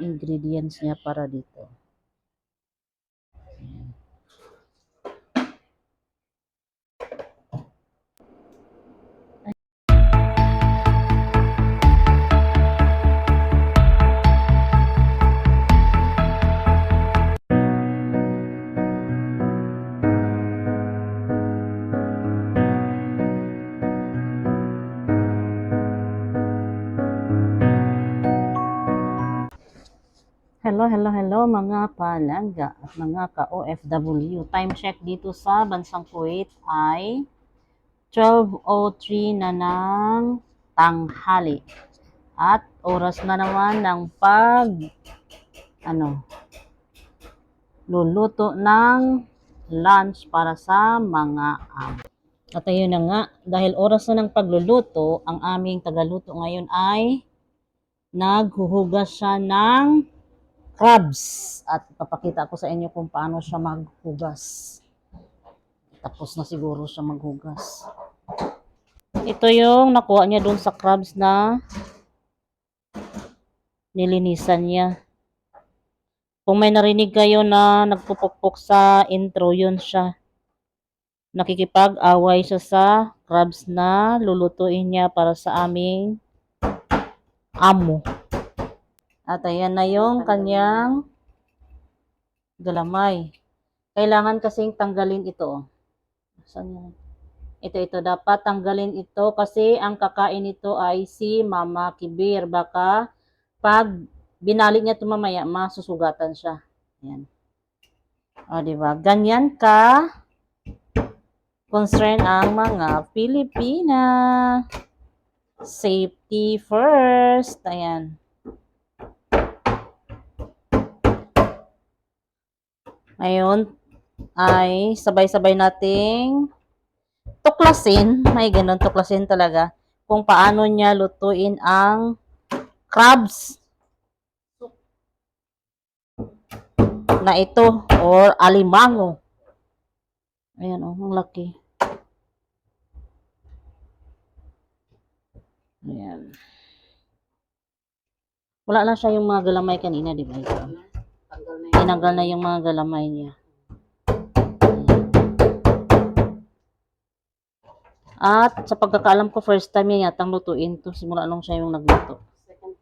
ingredients niya para dito. Hello, hello, hello mga palangga at mga ka-OFW. Time check dito sa bansang Kuwait ay 12.03 na ng tanghali. At oras na naman ng pag ano luluto ng lunch para sa mga amo. At ayun na nga, dahil oras na ng pagluluto, ang aming tagaluto ngayon ay naghuhugas siya ng crabs. At papakita ko sa inyo kung paano siya maghugas. Tapos na siguro siya maghugas. Ito yung nakuha niya doon sa crabs na nilinisan niya. Kung may narinig kayo na nagpupukpok sa intro, yun siya. Nakikipag-away siya sa crabs na lulutuin niya para sa aming amo. At ayan na yung kanyang galamay. Kailangan kasing tanggalin ito. Saan yan? Ito, ito. Dapat tanggalin ito kasi ang kakain nito ay si Mama Kibir. Baka pag binalik niya ito mamaya, masusugatan siya. Ayan. O, diba? Ganyan ka concern ang mga Pilipina. Safety first. Ayan. Ngayon ay sabay-sabay nating tuklasin, may ganun tuklasin talaga, kung paano niya lutuin ang crabs na ito or alimango. Ayan oh, ang laki. Ayan. Wala lang siya yung mga galamay kanina, di ba? Ito. Tanggal na yun. Tinanggal na yung mga galamay niya. At sa pagkakaalam ko, first time niya yatang lutuin to. Simula nung siya yung nagluto. Second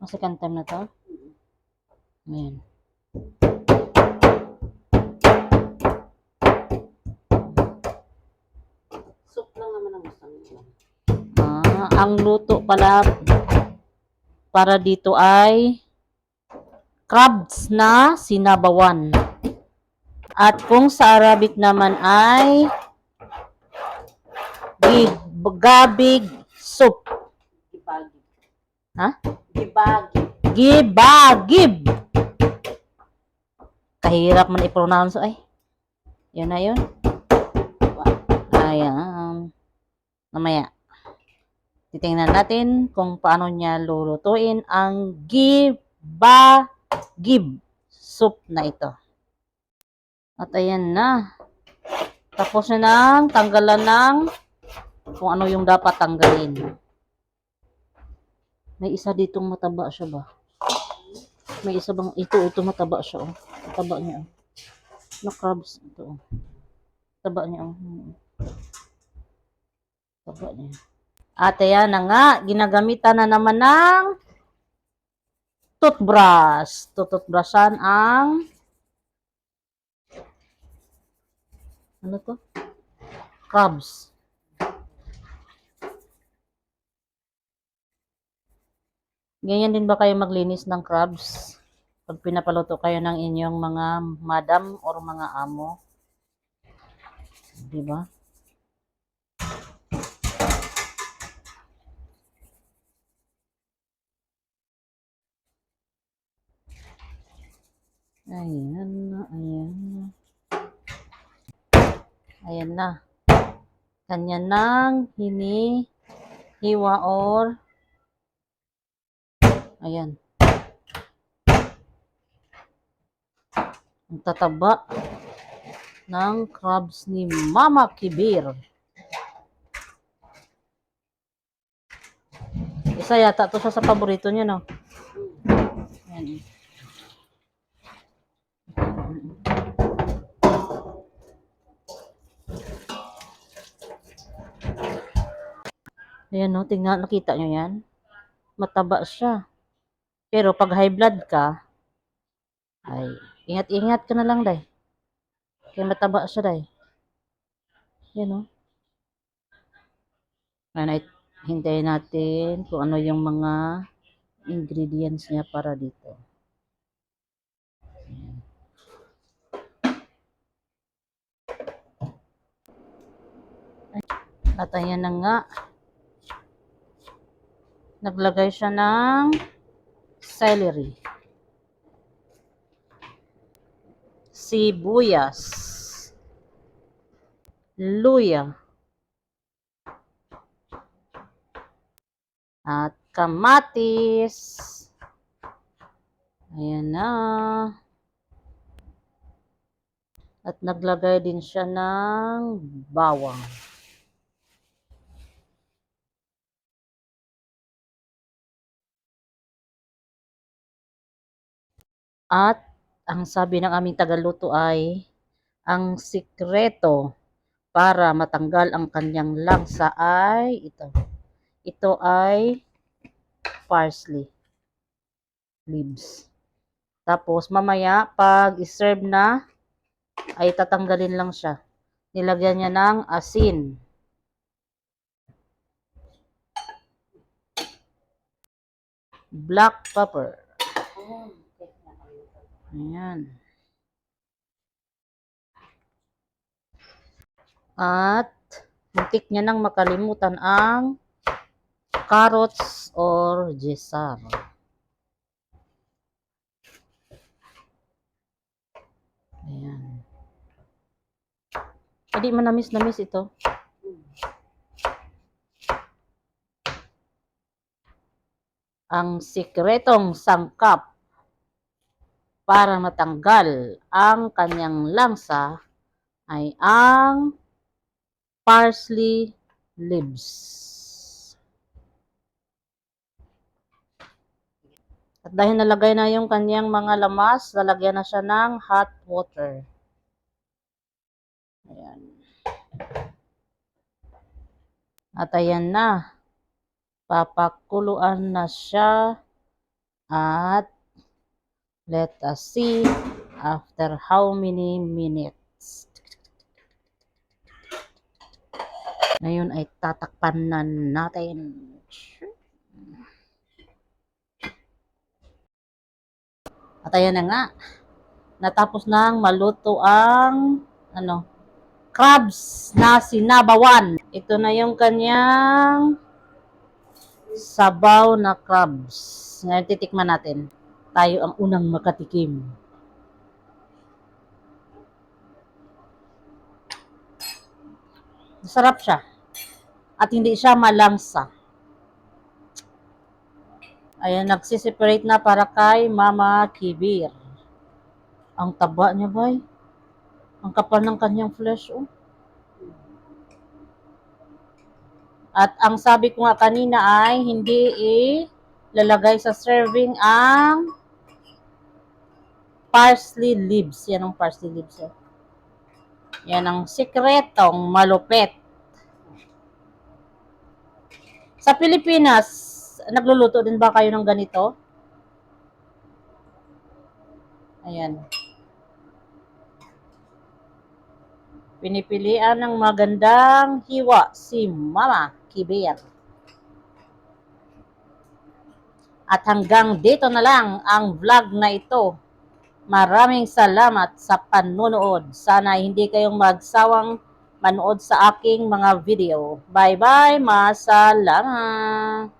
Ang second time na to. Ayan. soup lang naman ang gusto niya. Ah, ang luto pala para dito ay crabs na sinabawan. At kung sa Arabic naman ay gig, gabig soup. Gibagi. Ha? Gibagi. Gibagib. Kahirap man i-pronounce ay. Yun na yun. Ayan. Mamaya. Titingnan natin kung paano niya lulutuin ang gibagib soup na ito. At ayan na. Tapos na nang tanggalan ng kung ano yung dapat tanggalin. May isa ditong mataba siya ba? May isa bang ito ito mataba siya oh. Mataba niya oh. Na crabs ito oh. Taba niya oh. Hmm. Taba niya. At ayan na nga, ginagamitan na naman ng toothbrush. Tututbrushan ang ano to? Crabs. Ganyan din ba kayo maglinis ng crabs? Pag pinapaluto kayo ng inyong mga madam or mga amo? Di ba? Ayan na, ayan na. Ayan na. Kanya nang hinihiwa or Ayan. Ang tataba ng crabs ni Mama Kibir. Isa yata to siya sa paborito niya, no? Ayan. Ayan. No, tingnan, nakita nyo yan? Mataba siya. Pero pag high blood ka, ay, ingat-ingat ka na lang, day. Kaya mataba siya, day. Yan, no? Ayan, ay, hintayin natin kung ano yung mga ingredients niya para dito. Ayan. At ayan na nga. Naglagay siya ng celery. Sibuyas. Luya. At kamatis. Ayan na. At naglagay din siya ng bawang. At ang sabi ng aming tagaluto ay ang sikreto para matanggal ang kanyang langsa ay ito. Ito ay parsley leaves. Tapos mamaya pag i-serve na ay tatanggalin lang siya. Nilagyan niya ng asin. Black pepper. Oh. Ayan. At muntik niya nang makalimutan ang carrots or jesar. Ayan. Hindi manamis-namis ito. Ang sikretong sangkap para matanggal ang kanyang langsa ay ang parsley leaves. At dahil nalagay na yung kanyang mga lamas, lalagyan na siya ng hot water. Ayan. At ayan na. Papakuluan na siya. At let us see after how many minutes. Ngayon ay tatakpan na natin. At ayan na nga. Natapos nang maluto ang ano, crabs na sinabawan. Ito na yung kanyang sabaw na crabs. Ngayon titikman natin. Tayo ang unang makatikim. Masarap siya. At hindi siya malangsa. Ayan, nagsiseparate na para kay Mama Kibir. Ang taba niya, bay. Ang kapal ng kanyang flesh, oh. At ang sabi ko nga kanina ay hindi ilalagay sa serving ang parsley leaves. Yan ang parsley leaves. Eh. Yan ang sikretong malupit. Sa Pilipinas, nagluluto din ba kayo ng ganito? Ayan. Pinipilian ng magandang hiwa si Mama Kibir. At hanggang dito na lang ang vlog na ito. Maraming salamat sa panunood. Sana hindi kayong magsawang manood sa aking mga video. Bye-bye, masalamat!